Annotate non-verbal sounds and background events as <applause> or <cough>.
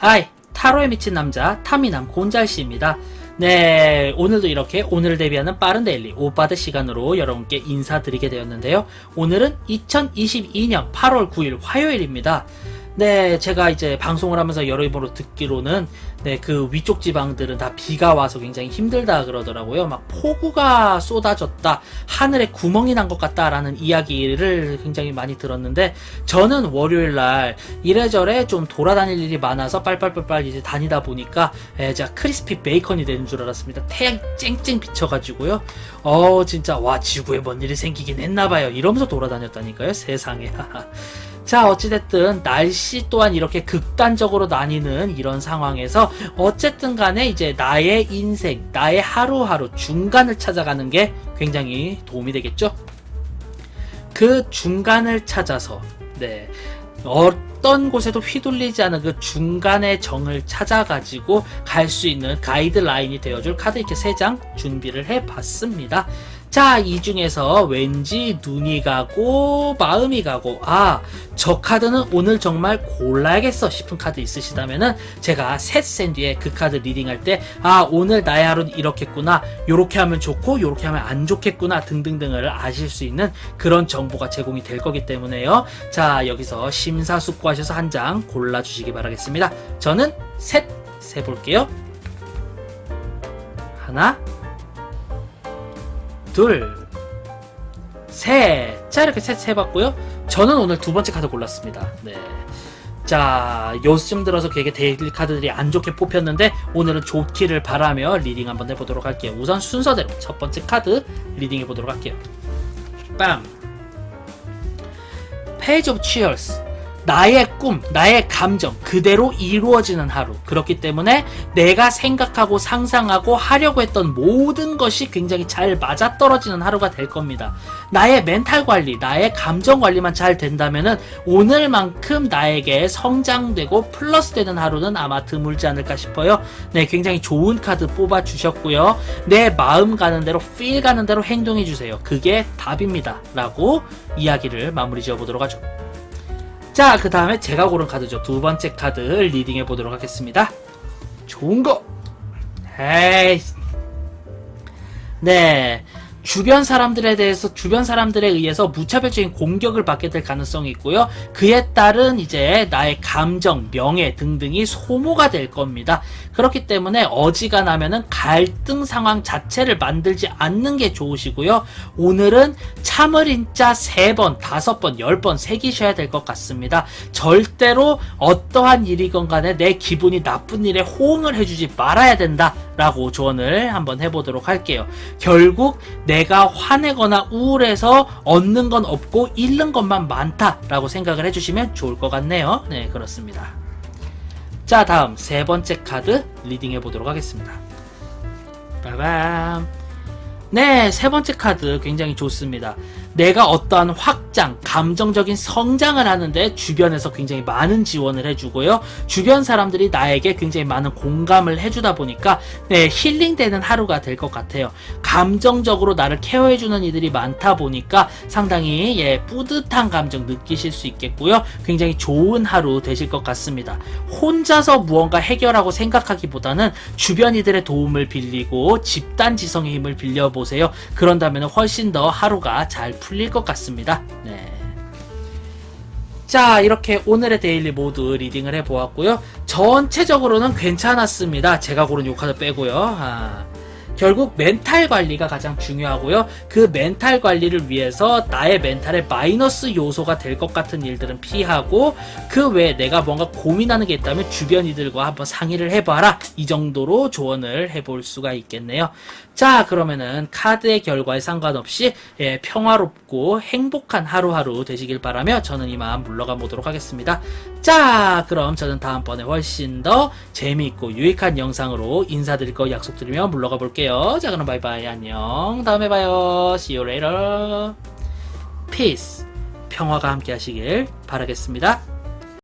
아이, 타로에 미친 남자, 타미남 곤잘씨입니다. 네, 오늘도 이렇게 오늘을 대비하는 빠른 데일리 오빠드 시간으로 여러분께 인사드리게 되었는데요. 오늘은 2022년 8월 9일 화요일입니다. 네, 제가 이제 방송을 하면서 여러분으로 듣기로는 네, 그 위쪽 지방들은 다 비가 와서 굉장히 힘들다 그러더라고요. 막 폭우가 쏟아졌다, 하늘에 구멍이 난 것 같다라는 이야기를 굉장히 많이 들었는데 저는 월요일 날 이래저래 좀 돌아다닐 일이 많아서 빨빨빨빨 이제 다니다 보니까 에, 제가 크리스피 베이컨이 되는 줄 알았습니다. 태양이 쨍쨍 비쳐가지고요. 어, 진짜 와 지구에 뭔 일이 생기긴 했나봐요. 이러면서 돌아다녔다니까요. 세상에. <laughs> 자, 어찌됐든, 날씨 또한 이렇게 극단적으로 나뉘는 이런 상황에서, 어쨌든 간에 이제 나의 인생, 나의 하루하루 중간을 찾아가는 게 굉장히 도움이 되겠죠? 그 중간을 찾아서, 네. 어떤 곳에도 휘둘리지 않은 그 중간의 정을 찾아가지고 갈 수 있는 가이드라인이 되어줄 카드 이렇게 3장 준비를 해봤습니다. 자, 이 중에서 왠지 눈이 가고 마음이 가고 아, 저 카드는 오늘 정말 골라야겠어 싶은 카드 있으시다면은 제가 셋 샌뒤에 그 카드 리딩할 때 아, 오늘 나의 하루는 이렇겠구나. 요렇게 하면 좋고 요렇게 하면 안 좋겠구나 등등등을 아실 수 있는 그런 정보가 제공이 될 거기 때문에요. 자, 여기서 심사숙고하셔서 한 장 골라 주시기 바라겠습니다. 저는 셋 세 볼게요. 하나 둘, 셋. 자, 이렇게 셋 해봤고요. 저는 오늘 두 번째 카드 골랐습니다. 네. 자, 요즘 들어서 되게 데일리 카드들이 안 좋게 뽑혔는데, 오늘은 좋기를 바라며 리딩 한번 해보도록 할게요. 우선 순서대로 첫 번째 카드 리딩 해보도록 할게요. 빰! 페이지 오브 치얼스. 나의 꿈, 나의 감정 그대로 이루어지는 하루. 그렇기 때문에 내가 생각하고 상상하고 하려고 했던 모든 것이 굉장히 잘 맞아떨어지는 하루가 될 겁니다. 나의 멘탈 관리, 나의 감정 관리만 잘 된다면은 오늘만큼 나에게 성장되고 플러스 되는 하루는 아마 드물지 않을까 싶어요. 네, 굉장히 좋은 카드 뽑아 주셨고요. 내 마음 가는 대로, 필 가는 대로 행동해 주세요. 그게 답입니다. 라고 이야기를 마무리 지어 보도록 하죠. 자, 그 다음에 제가 고른 카드죠. 두 번째 카드 리딩해 보도록 하겠습니다. 좋은 거! 에이. 네. 주변 사람들에 대해서 주변 사람들에 의해서 무차별적인 공격을 받게 될 가능성이 있고요. 그에 따른 이제 나의 감정, 명예 등등이 소모가 될 겁니다. 그렇기 때문에 어지간하면은 갈등 상황 자체를 만들지 않는 게 좋으시고요. 오늘은 참을 인자 3번, 5번, 10번 새기셔야 될 것 같습니다. 절대로 어떠한 일이건 간에 내 기분이 나쁜 일에 호응을 해주지 말아야 된다라고 조언을 한번 해보도록 할게요. 결국 내가 화내거나 우울해서 얻는 건 없고 잃는 것만 많다라고 생각을 해주시면 좋을 것 같네요. 네, 그렇습니다. 자, 다음 세 번째 카드 리딩 해 보도록 하겠습니다. 빠밤. 네, 세 번째 카드 굉장히 좋습니다. 내가 어떠한 확장, 감정적인 성장을 하는데 주변에서 굉장히 많은 지원을 해주고요. 주변 사람들이 나에게 굉장히 많은 공감을 해주다 보니까 네, 힐링되는 하루가 될 것 같아요. 감정적으로 나를 케어해주는 이들이 많다 보니까 상당히 예, 뿌듯한 감정 느끼실 수 있겠고요. 굉장히 좋은 하루 되실 것 같습니다. 혼자서 무언가 해결하고 생각하기보다는 주변 이들의 도움을 빌리고 집단 지성의 힘을 빌려보세요. 그런다면 훨씬 더 하루가 잘 풀릴 것 같습니다. 네. 자, 이렇게 오늘의 데일리 모두 리딩을 해보았고요. 전체적으로는 괜찮았습니다. 제가 고른 요 카드 빼고요. 아, 결국 멘탈 관리가 가장 중요하고요. 그 멘탈 관리를 위해서 나의 멘탈에 마이너스 요소가 될 것 같은 일들은 피하고 그 외에 내가 뭔가 고민하는 게 있다면 주변 이들과 한번 상의를 해봐라. 이 정도로 조언을 해볼 수가 있겠네요. 자, 그러면은 카드의 결과에 상관없이 예, 평화롭고 행복한 하루하루 되시길 바라며 저는 이만 물러가 보도록 하겠습니다. 자, 그럼 저는 다음번에 훨씬 더 재미있고 유익한 영상으로 인사드릴 거 약속드리며 물러가 볼 게요. 자, 그럼 바이바이 안녕. 다음에 봐요. See you later. Peace. 평화가 함께 하시길 바라겠습니다.